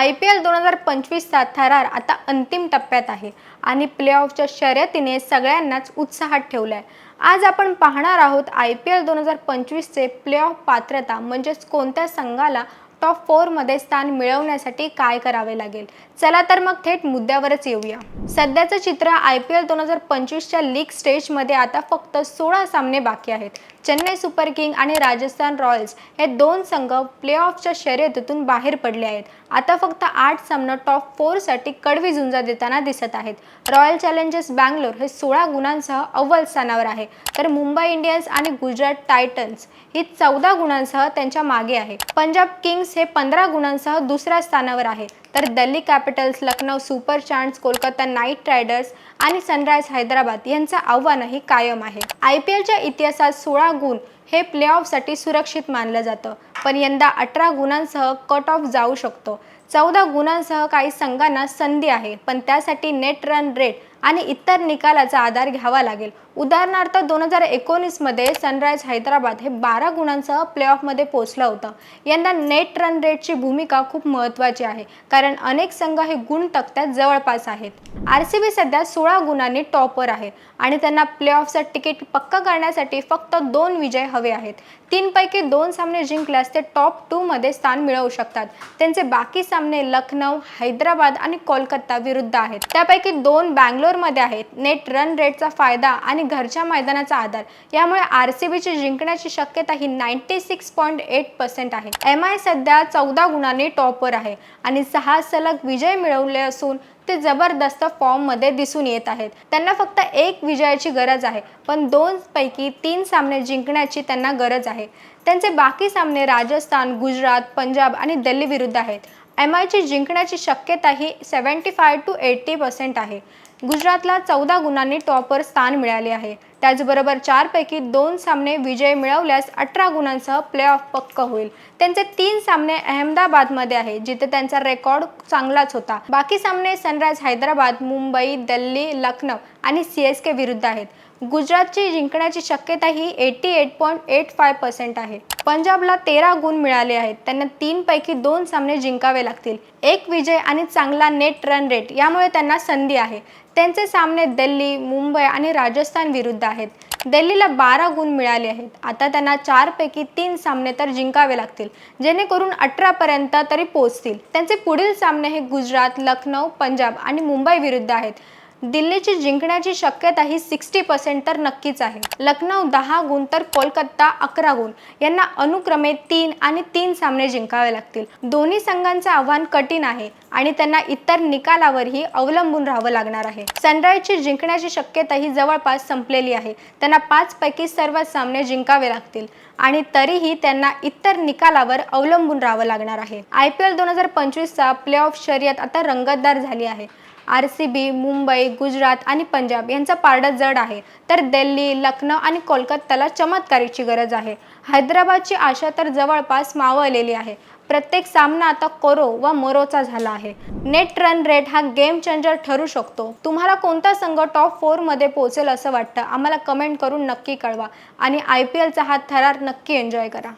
I P L दोन हजार पंचवीसचा थरार आता अंतिम टप्प्यात आहे आणि प्लेऑफच्या शर्यतीने सगळ्यांनाच उत्साहात ठेवलं आहे आज आपण पाहणार आहोत आय पी एल दोन हजार पंचवीसचे प्लेऑफ पात्रता म्हणजेच कोणत्या संघाला टॉप फोरमध्ये स्थान मिळवण्यासाठी काय करावे लागेल? चला तर मग थेट मुद्द्यावरच येऊया. सध्याचं चित्र आय पी एल दोन हजार पंचवीसच्या लीग स्टेजमध्ये आता फक्त सोळा सामने बाकी आहेत. चेन्नई सुपर किंग आणि राजस्थान रॉयल्स हे दोन संघ प्लेऑफच्या शर्यतीतून बाहेर पडले आहेत. आता फक्त आठ सामनं टॉप फोरसाठी कडवी झुंजा देताना दिसत आहेत. रॉयल चॅलेंजर्स बँगलोर हे सोळा गुणांसह अव्वल स्थानावर आहे. तर मुंबई इंडियन्स आणि गुजरात टायटन्स ही चौदा गुणांसह त्यांच्या मागे आहे. पंजाब किंग्स हे पंधरा गुणांसह दुसऱ्या स्थानावर आहे. तर Delhi Capitals Lucknow Super Giants Kolkata Knight Riders आणि सनराइज हैदराबाद यांचं आव्हानही कायम आहे. आय पी एलच्या इतिहासात सोळा गुण हे प्लेऑफसाठी सुरक्षित मानलं जातं. पण यंदा अठरा गुणांसह कट ऑफ जाऊ शकतो. चौदा गुणांसह काही संघांना संधी आहे पण त्यासाठी नेट रन रेट आणि इतर निकालाचा आधार घ्यावा लागेल. उदाहरणार्थ दोन हजार एकोणीसमध्ये सनराइज हैदराबाद हे बारा गुणांसह प्लेऑफमध्ये पोहोचलं होतं. यंदा नेट रन रेटची भूमिका खूप महत्त्वाची आहे. कारण अनेक संघ हे गुण तक्त्यात जवळपास आहेत. आर सी बी सध्या सोळा गुणांनी टॉपवर आहे आणि त्यांना प्ले ऑफचं तिकीट पक्का करण्यासाठी फक्त दोन विजय हवे आहेत. तीनपैकी दोन सामने जिंकल्यास ते टॉप टूमध्ये स्थान मिळवू शकतात. त्यांचे बाकी सामने लखनौ हैदराबाद आणि कोलकाता विरुद्ध आहेत. त्यापैकी दोन बँगलोरमध्ये आहेत. नेट रन रेटचा फायदा आणि घरच्या मैदानाचा आधार. यामुळे आर सी बीची जिंकण्याची शक्यता ही ninety six point eight percent आहे. एम आय सध्या चौदा गुणांनी टॉपवर आहे आणि सहा सलग विजय मिळवले असून ते जबरदस्त फॉर्ममध्ये दिसून येत आहेत. त्यांना फक्त एक विजयाची गरज आहे पण दोन पैकी तीन सामने जिंकण्याची त्यांना गरज आहे. त्यांचे बाकी सामने राजस्थान गुजरात पंजाब आणि दिल्ली विरुद्ध आहेत. एम आयची जिंकण्याची शक्यता ही seventy five to eighty percent आहे. गुजरातला चौदा गुणांनी टॉपवर स्थान मिळाले आहे. त्याचबरोबर चारपैकी दोन सामने विजय मिळवल्यास अठरा गुणांसह प्ले ऑफ पक्क होईल. त्यांचे तीन सामने अहमदाबादमध्ये आहे जिथे त्यांचा रेकॉर्ड चांगलाच होता. बाकी सामने सनराइज हैदराबाद मुंबई दिल्ली लखनौ आणि सी एस के विरुद्ध आहेत. गुजरातची जिंकण्याची शक्यता ही eighty eight point eight five percent आहे. पंजाबला तेरा गुण मिळाले आहेत. त्यांना तीनपैकी दोन सामने जिंकावे लागतील. एक विजय आणि चांगला नेट रन रेट यामुळे त्यांना संधी आहे. त्यांचे सामने दिल्ली मुंबई आणि राजस्थान विरुद्ध आहेत. दिल्लीला बारा गुण मिळाले आहेत. आता त्यांना चारपैकी तीन सामने तर जिंकावे लागतील. जेणेकरून अठरापर्यंत तरी पोहोचतील. त्यांचे पुढील सामने हे गुजरात लखनौ पंजाब आणि मुंबई विरुद्ध आहेत. दिल्लीची जिंकण्याची शक्यता ही सिक्स्टी पर्सेंट तर नक्कीच आहे. लखनौ दहा गुण तर कोलकाता अकरा गुण. यांना अनुक्रमे तीन आणि तीन सामने जिंकावे लागतील. दोन्ही संघांचं आव्हान कठीण आहे आणि त्यांना इतर निकालावरही अवलंबून राहावं लागणार आहे. सनराइजची जिंकण्याची शक्यता ही जवळपास संपलेली आहे. त्यांना पाच पैकी सर्व सामने जिंकावे लागतील आणि तरीही त्यांना इतर निकालावर अवलंबून राहावं लागणार आहे. आय पी एल दोन हजार पंचवीसचा प्ले ऑफ शर्यत आता रंगतदार झाली आहे. R C B Mumbai Gujarat आणि पंजाब यांचा पारडा जड आहे. तर दिल्ली लखनौ आणि कोलकात्याला चमत्कारीची गरज आहे. हैदराबादची आशा तर जवळपास मावळलेली आहे. प्रत्येक सामना आता कोरो व मोरोचा झाला आहे. नेट रन रेट हा गेम चेंजर ठरू शकतो. तुम्हाला कोणता संघ टॉप फोरमध्ये पोहोचेल असं वाटतं आम्हाला कमेंट करून नक्की कळवा. आणि आय पी एलचा हा थरार नक्की एन्जॉय करा.